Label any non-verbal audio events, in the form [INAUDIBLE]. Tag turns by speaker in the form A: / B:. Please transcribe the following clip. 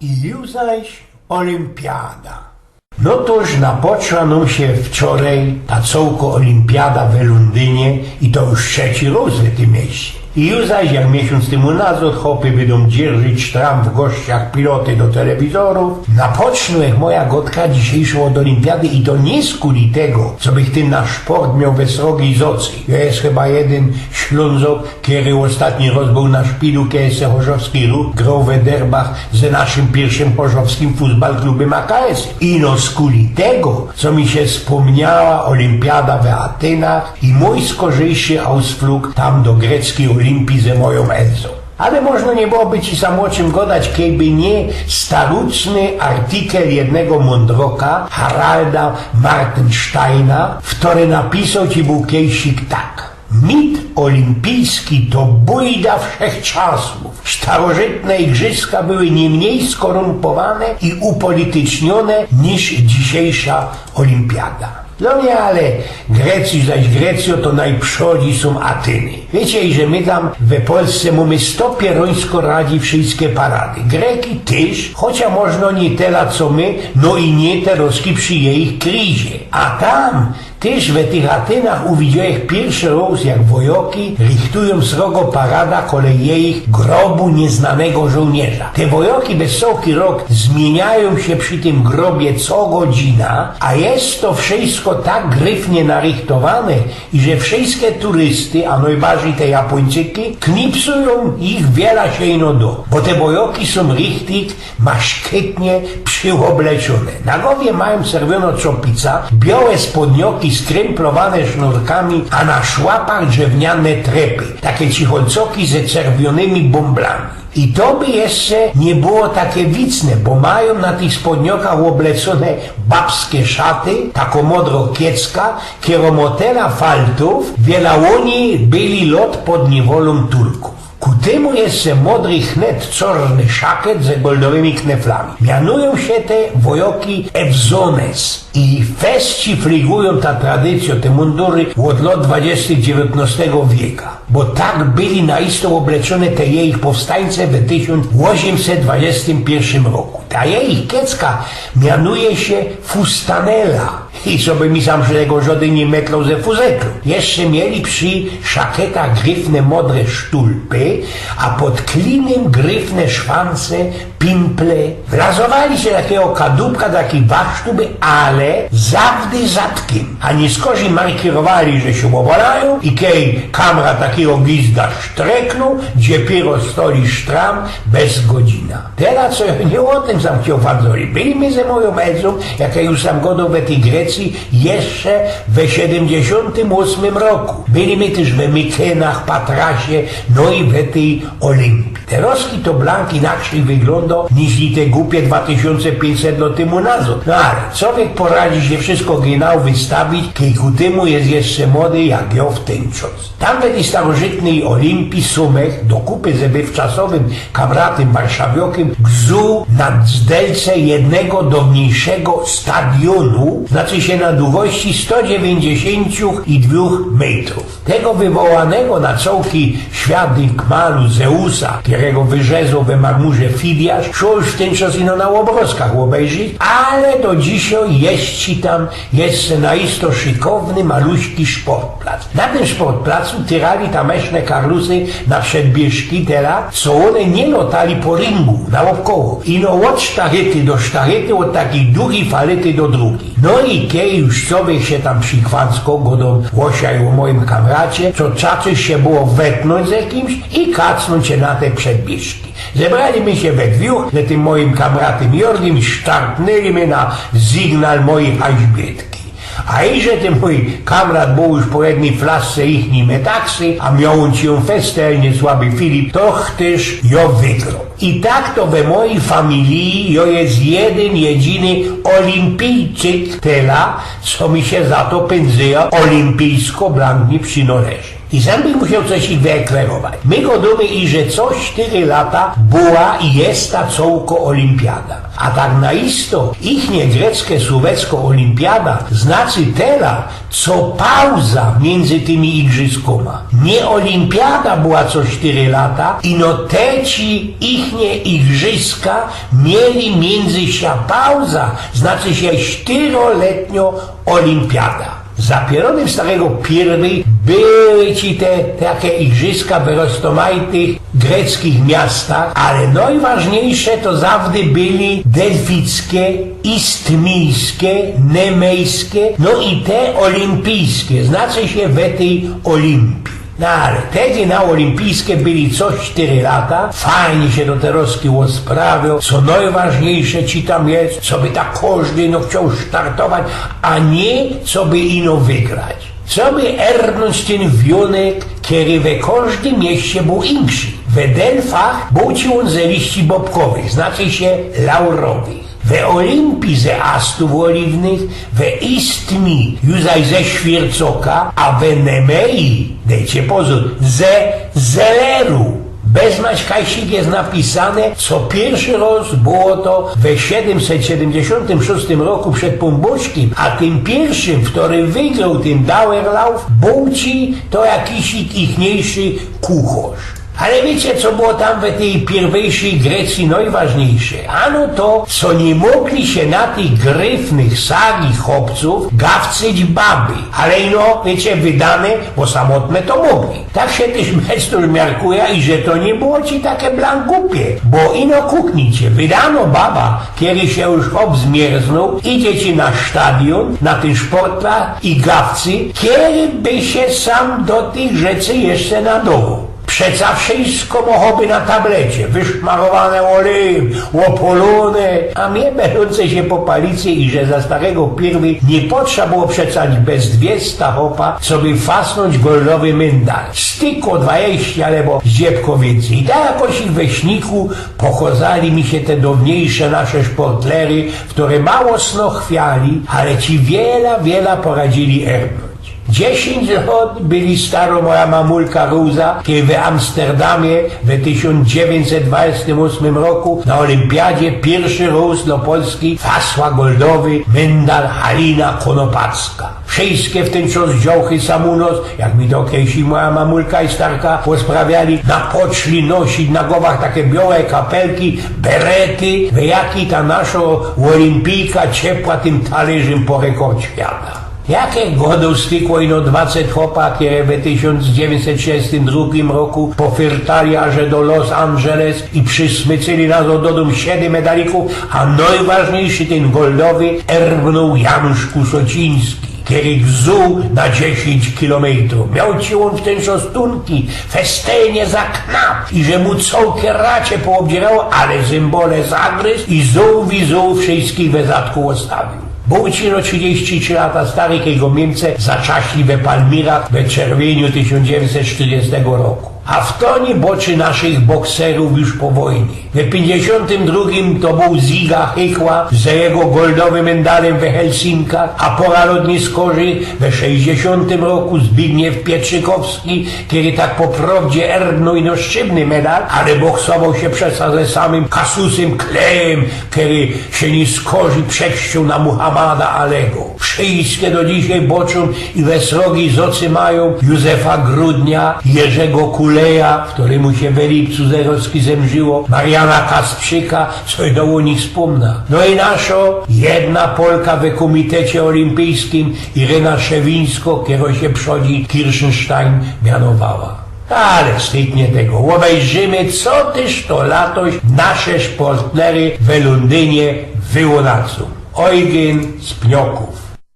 A: I już zaś olimpiada. No toż napoczęła nam się wczoraj ta cołko olimpiada w Londynie i to już trzeci raz w tym mieście. I już zaś jak miesiąc temu nazad chopy będą dzierżyć tam w gościach piloty do telewizorów. Napoczną jak moja gotka dzisiejszą od olimpiady i to nie z kuli tego, co bych ten nasz sport miał we srogiej zocy. Ja jest chyba jeden ślązok, który ostatni raz był na szpilu KS Chorzowski ruch, grał w derbach ze naszym pierwszym chorzowskim futbal klubem AKS. I no z kuli tego, co mi się wspomniała olimpiada w Atenach i mój skorzejszy ausflug tam do greckiej olimpii ze moją Elzą. Ale można nie byłoby ci samotnym godać, kiedy nie staruczny artykel jednego mądroka, Haralda Martensteina, w który napisał ci był kiejsik tak. Mit olimpijski to bójda wszechczasów. Starożytne igrzyska były nie mniej skorumpowane i upolitycznione niż dzisiejsza olimpiada. No nie, ale Grecji zaś Grecjo to najprzodzi są Atyny. Wiecie, i że my tam w Polsce mamy sto pierońsko radzi wszystkie parady. Greki też, chociaż można nie tyle co my, no i nie te roski przy jej krizie. A tam też w tych Atynach uwidziałem pierwszy raz, jak wojoki richtują srogo parada kolej jej grobu nieznanego żołnierza. Te wojoki bez soki rok zmieniają się przy tym grobie co godzina, a jest to wszystko tak gryfnie narychtowane, i że wszystkie turysty, a najbardziej te Japończyki, knipsują ich wiele się ino do, bo te wojoki są richtig maszkytnie przyobleczone. Na głowie mają serwiono czopica, białe spodnioki skręplowane sznurkami, a na szłapach drewniane trepy, takie cicholcoki ze czerwionymi bąblami. I to by jeszcze nie było takie wicne, bo mają na tych spodniokach oblecone babskie szaty, tako modro kiecka, kieromotela faltów, wiela oni byli lot pod niewolą Turków. Ku temu jeszcze modry chnet czarny szaket ze goldowymi kneflami. Mianują się te wojoki Evzones i feści frygują ta tradycja, te mundury od lat 20 XIX wieka. Bo tak byli naistą obleczone te jej powstańce w 1821 roku. Ta jej kiecka mianuje się Fustanella. I sobie mi sam tego żody nie metlą ze fuzeklu. Jeszcze mieli przy szakietach gryfne modre sztulpy, a pod klinem gryfne szwance, pimple. Wlazowali się takiego kadłubka, taki wasztuby, ale zawdy zatkiem. A nie skorzy markierowali, że się obolają i kej kamera takiego glizda sztreknął, gdzie piero stoi sztram bez godzina. Teraz nie o tym sam chciał fadzoli. Byliśmy ze moją Elzą, jak ja już sam godą w tej Grecji, jeszcze we 78 roku. Byliśmy też w Mykenach, Patrasie, no i w tej Olimpii. Te roski to blank inaczej wygląda niż te głupie 2500 lat temu nazad. No ale człowiek poradzi się wszystko genau wystawić, kiedy ku temu jest jeszcze młody jak ja w ten czas. Tam w tej starożytnej Olimpii Sumech do kupy ze wczasowym kamratem warszawiokiem gzu na zdelce jednego dawniejszego stadionu, znaczy się na długości 192 metrów. Tego wywołanego na cołki świadek malu Zeusa, którego wyrzezał we marmurze Fidiasz, szło już w ten czas ino na obrazkach obejrzeć, ale do dzisiaj jest ci tam jeszcze naisto szykowny, maluśki sportplac. Na tym sportplacu tyrali tameszne karlusy na przedbieżki tela, co one nie lotali po ringu, naokoło. Ino od sztachety do sztachety, od takiej długiej falety do drugiej. No i kiedy już sobie się tam przykwansko godą łosiaj o moim kamracie, co czaczy się było wetnąć z jakimś i kacnąć się na te przedbieżki. Zebraliśmy się we dwóch z tym moim kamratem sztarpnęli mnie na sygnał mojej Aźbietki. A iże ten mój kamrat był już po jednej flasce ichni metaksy, a miał on ją festelnie słaby Filip, to też jo wygrał. I tak to we mojej familii jo jest jeden, jedyny olimpijczyk tela, co mi się za to pędzyja olimpijsko-blanknie przynależy. I sam bym musiał coś ich wyeklerować. My godomy i że co cztery lata była i jest ta cołko olimpiada. A tak naisto ichnie greckie słowecko olimpiada znaczy tela, co pauza między tymi igrzyskoma. Nie olimpiada była co cztery lata, ino te ci ich ichnie igrzyska mieli między się pauza, znaczy się czteroletnio olimpiada. Zapierony w starego Pirwy były ci te takie igrzyska w roztomajtych greckich miastach, ale najważniejsze to zawdy byli delfickie, istmijskie, nemejskie, no i te olimpijskie, znaczy się we tej olimpii. No ale wtedy na olimpijskie byli co 4 lata, fajnie się do teroski sprawiał, co najważniejsze ci tam jest, co by tak każdy no chciał startować, a nie co by ino wygrać. Co by ernąć ten wionek, kiedy we każdym mieście był inszy. We Delfach był ci on ze liści bobkowych, znaczy się laurowych. We Olimpii ze astów oliwnych, we Istmi juzaj ze świercoka, a we Nemei, dejcie pozór, ze zeleru. Bez Maćkajsik jest napisane, co pierwszy raz było to we 776 roku przed Pomboczkiem, a tym pierwszym, który wygrał tym Dauerlauf, był ci to jakiś ichniejszy kucharz. Ale wiecie, co było tam w tej pierwszej Grecji najważniejsze? Ano to, co nie mogli się na tych gryfnych sagi chłopców gawcyć baby. Ale no, wiecie, wydane, bo samotne to mogli. Tak się też [LAUGHS] mestur miarkuje i że to nie było ci takie blankupie, bo ino kuknicie. Wydano baba, kiedy się już chłop zmierznął, idzie ci na stadion, na ten sportla i gawcy, kiedy by się sam do tych rzeczy jeszcze nadał. Przeca wszystko mogłoby na tablecie, wyszmarowane olejem, opolone, a mnie będące się po palicy i że za starego pierwy nie potrzeba było przecać bez 200 hopa, co by fasnąć goldowy myndal. Styko 20 albo zdziebko więcej. I tak jakoś ich we śniku mi się te dawniejsze nasze szportlery, które mało sno chwiali, ale ci wiela, wiela poradzili erbnąć. Dziesięć lat byli staro moja mamulka Ruza, kiedy w Amsterdamie w 1928 roku na olimpiadzie pierwszy raz do Polski fasła goldowy Mendal Halina Konopacka. Wszystkie w ten czas działchy samunos, jak mi to kiedyś moja mamulka i starka posprawiali, napoczli nosić na głowach takie białe kapelki, berety, w jaki ta nasza olimpijka ciepła tym talerzem po rekord świata. Jakie godą stykło ino 20 chłopa, które w 1962 roku pofyrtali aż do Los Angeles i przysmycyli nas do dom 7 medalików, a najważniejszy ten goldowy erbnął Janusz Kusociński który wzuł na 10 kilometrów. Miał ci on w ten szostunki, festejnie za knap i że mu całkie racie poobdzierało, ale symbole zagryzł i zuł wizuł wszystkich we zadku ostawił. Bułcino 33 lata stary, jego Niemce zaczaśli we Palmirach we czerwieniu 1940 roku. A w toni boczy naszych bokserów już po wojnie. W 52 to był Ziga Hykła z jego goldowym medalem we Helsinkach, a pora lotniskorzy we 60 roku Zbigniew Pietrzykowski, który tak po prawdzie ernął i no szybny medal, ale boksował się przez ze samym Kasusem Klejem, który się nie skorzy przechścił na Muhammada Alego. Wszystkie do dzisiaj boczą i we srogi zocy mają Józefa Grudnia, Jerzego Kuleja, któremu się w lipcu zerowski zemrzyło, Mariana Kasprzyka, co do nich wspomna. No i naszo, jedna Polka w Komitecie Olimpijskim, Irena Szewińsko, którą się przodzi Kirchenstein mianowała. Ale styknie tego. Obejrzymy, co też to latoś nasze szportlery w Londynie wyłonacą. Eugen z Pnioków.